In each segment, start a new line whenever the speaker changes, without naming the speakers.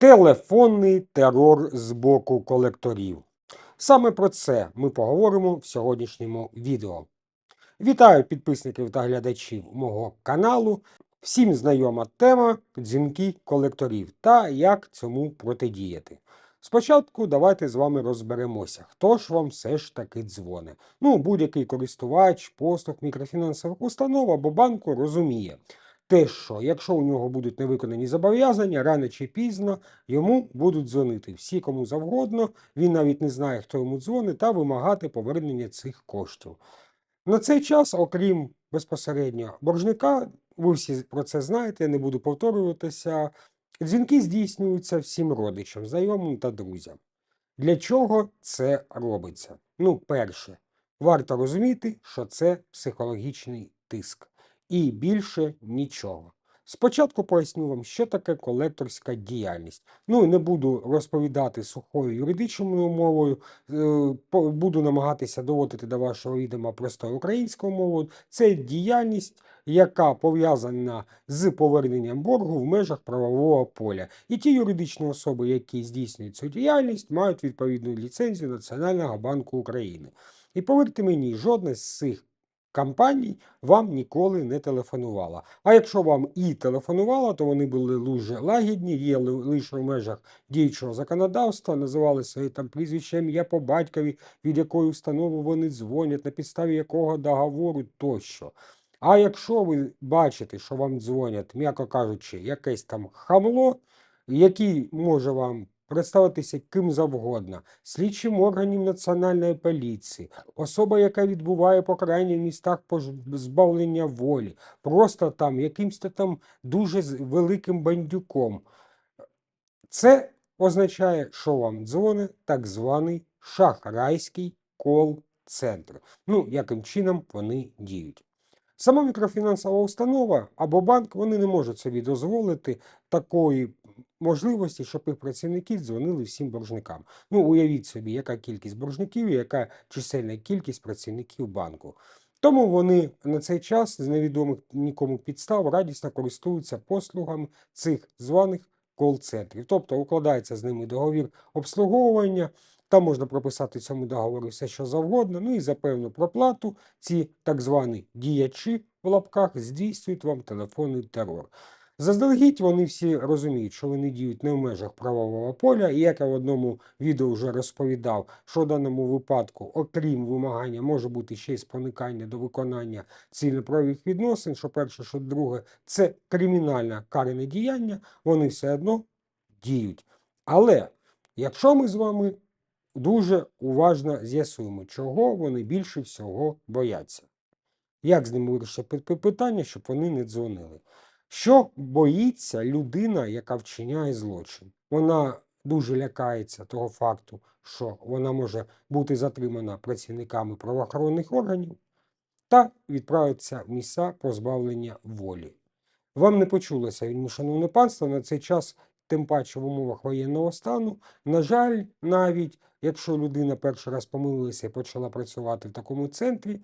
Телефонний терор з боку колекторів. Саме про це ми поговоримо в сьогоднішньому відео. Вітаю підписників та глядачів мого каналу. Всім знайома тема дзвінки колекторів та як цьому протидіяти. Спочатку давайте з вами розберемося, хто ж вам все ж таки дзвоне. Ну, будь-який користувач, послуг мікрофінансових установ або банку розуміє, те, що якщо у нього будуть невиконані зобов'язання, рано чи пізно йому будуть дзвонити всі, кому завгодно. Він навіть не знає, хто йому дзвонить, та вимагати повернення цих коштів. На цей час, окрім безпосередньо боржника, ви всі про це знаєте, я не буду повторюватися. Дзвінки здійснюються всім родичам, знайомим та друзям. Для чого це робиться? Ну, перше, варто розуміти, що це психологічний тиск. І більше нічого. Спочатку поясню вам, що таке колекторська діяльність. Ну, і не буду розповідати сухою юридичною мовою, е, буду намагатися доводити до вашого відома простою українською мовою. Це діяльність, яка пов'язана з поверненням боргу в межах правового поля. І ті юридичні особи, які здійснюють цю діяльність, мають відповідну ліцензію Національного банку України. І повірте мені, жодна з цих компаній вам ніколи не телефонувала. А якщо вам і телефонувала, то вони були дуже лагідні, діяли лише в межах діючого законодавства, називали своє там прізвище ім'я по батькові, від якої установи вони дзвонять, на підставі якого договору тощо. А якщо ви бачите, що вам дзвонять, м'яко кажучи, якесь там хамло, який може вам представитися ким завгодно, слідчим органів Національної поліції, особа, яка відбуває покарання в містах позбавлення волі, просто там якимсь там дуже великим бандюком. Це означає, що вам дзвонить так званий шахрайський кол-центр. Ну, яким чином вони діють. Сама мікрофінансова установа або банк вони не можуть собі дозволити такої можливості, щоб їх працівники дзвонили всім боржникам. Ну, уявіть собі, яка кількість боржників і яка чисельна кількість працівників банку. Тому вони на цей час з невідомих нікому підстав радісно користуються послугами цих званих кол-центрів. Тобто укладається з ними договір обслуговування, там можна прописати цьому договорі все, що завгодно. Ну і за певну проплату ці так звані діячі в лапках здійснюють вам телефонний терор. Заздалегідь вони всі розуміють, що вони діють не в межах правового поля, і як я в одному відео вже розповідав, що в даному випадку, окрім вимагання, може бути ще й спонукання до виконання цивільно-правових відносин, що перше, що друге, це кримінальне каране діяння, вони все одно діють. Але якщо ми з вами дуже уважно з'ясуємо, чого вони більше всього бояться. Як з ними вирішити пи- пи- питання, щоб вони не дзвонили? Що боїться людина, яка вчиняє злочин? Вона дуже лякається того факту, що вона може бути затримана працівниками правоохоронних органів та відправиться в місця позбавлення волі. Вам не почулося, шановне панство, на цей час, тим паче в умовах воєнного стану. На жаль, навіть якщо людина перший раз помилилася і почала працювати в такому центрі,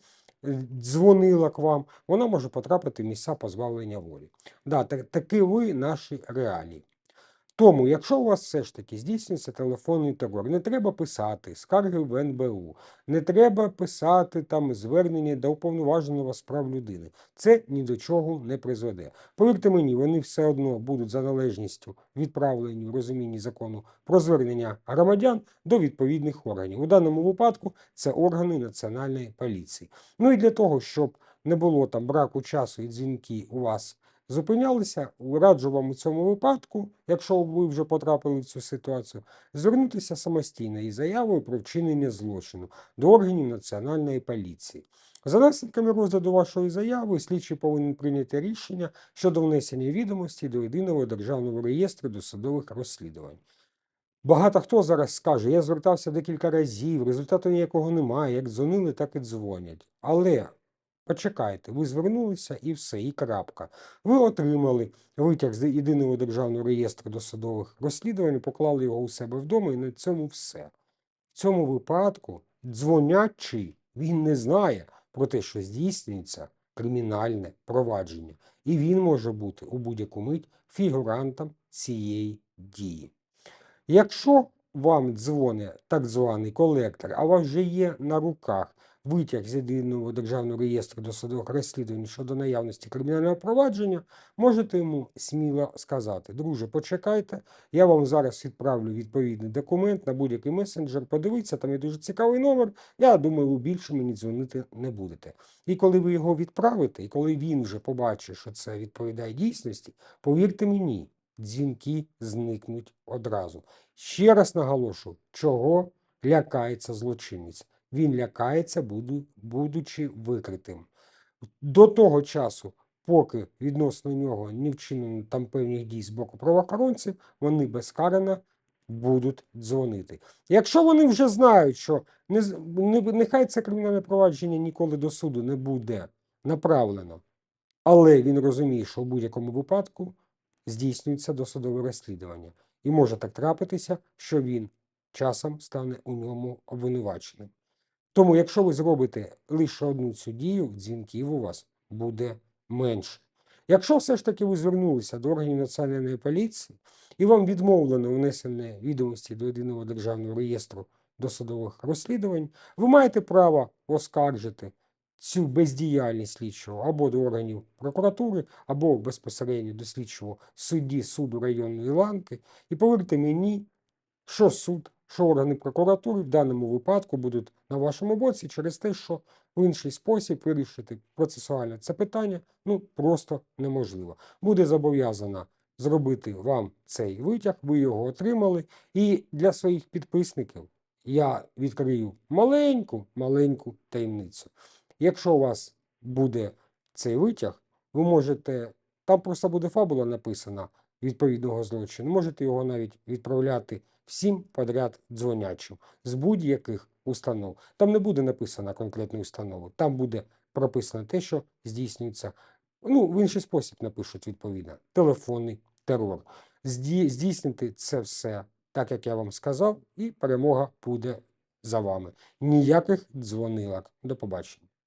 дзвонила к вам, вона може потрапити в місця позбавлення волі. Да, так, таки ви наші реалії. Тому, якщо у вас все ж таки здійснюється телефонний терор, не треба писати скарги в НБУ, не треба писати там звернення до уповноваженого з прав людини. Це ні до чого не призведе. Повірте мені, вони все одно будуть за належністю відправлені в розумінні закону про звернення громадян до відповідних органів. У даному випадку це органи національної поліції. Ну і для того, щоб не було там браку часу і дзвінки у вас зупинялися, раджу вам у цьому випадку, якщо ви вже потрапили в цю ситуацію, звернутися самостійно із заявою про вчинення злочину до органів національної поліції. За наслідками розгляду вашої заяви, слідчий повинен прийняти рішення щодо внесення відомості до єдиного державного реєстру досудових розслідувань. Багато хто зараз скаже, я звертався декілька разів, результату ніякого немає, як дзвонили, так і дзвонять. Але почекайте, ви звернулися і все, і крапка. Ви отримали витяг з єдиного державного реєстру досудових розслідувань, поклали його у себе вдома, і на цьому все. В цьому випадку дзвонячий він не знає про те, що здійснюється кримінальне провадження, і він може бути у будь-яку мить фігурантом цієї дії. Якщо вам дзвонить так званий колектор, а вас вже є на руках витяг з єдиного державного реєстру досудових розслідувань щодо наявності кримінального провадження, можете йому сміло сказати: друже, почекайте, я вам зараз відправлю відповідний документ на будь-який месенджер. Подивіться, там є дуже цікавий номер. Я думаю, ви більше мені дзвонити не будете. І коли ви його відправите, і коли він вже побачить, що це відповідає дійсності, повірте мені, дзвінки зникнуть одразу. Ще раз наголошую, чого лякається злочинець. Він лякається, буду- будучи викритим. До того часу, поки відносно нього не вчинено там певних дій з боку правоохоронців, вони безкарано будуть дзвонити. Якщо вони вже знають, що не, не, нехай це кримінальне провадження ніколи до суду не буде направлено, але він розуміє, що в будь-якому випадку здійснюється досудове розслідування. І може так трапитися, що він часом стане у ньому обвинуваченим. Тому, якщо ви зробите лише одну цю дію, дзвінків у вас буде менше. Якщо все ж таки ви звернулися до органів національної поліції і вам відмовлено внесення відомості до єдиного державного реєстру досудових розслідувань, ви маєте право оскаржити цю бездіяльність слідчого або до органів прокуратури, або безпосередньо до слідчого судді суду районної ланки. І повірте мені, що суд, що органи прокуратури в даному випадку будуть на вашому боці через те, що в інший спосіб вирішити процесуально це питання ну просто неможливо. Буде зобов'язана зробити вам цей витяг, ви його отримали. І для своїх підписників я відкрию маленьку, маленьку таємницю. Якщо у вас буде цей витяг, ви можете, там просто буде фабула написана відповідного злочину, можете його навіть відправляти всім подряд дзвонячим з будь-яких установ. Там не буде написано конкретної установи, там буде прописано те, що здійснюється. Ну, в інший спосіб напишуть відповідно. Телефонний терор. Здійснити це все так, як я вам сказав, і перемога буде за вами. Ніяких дзвонилок. До побачення.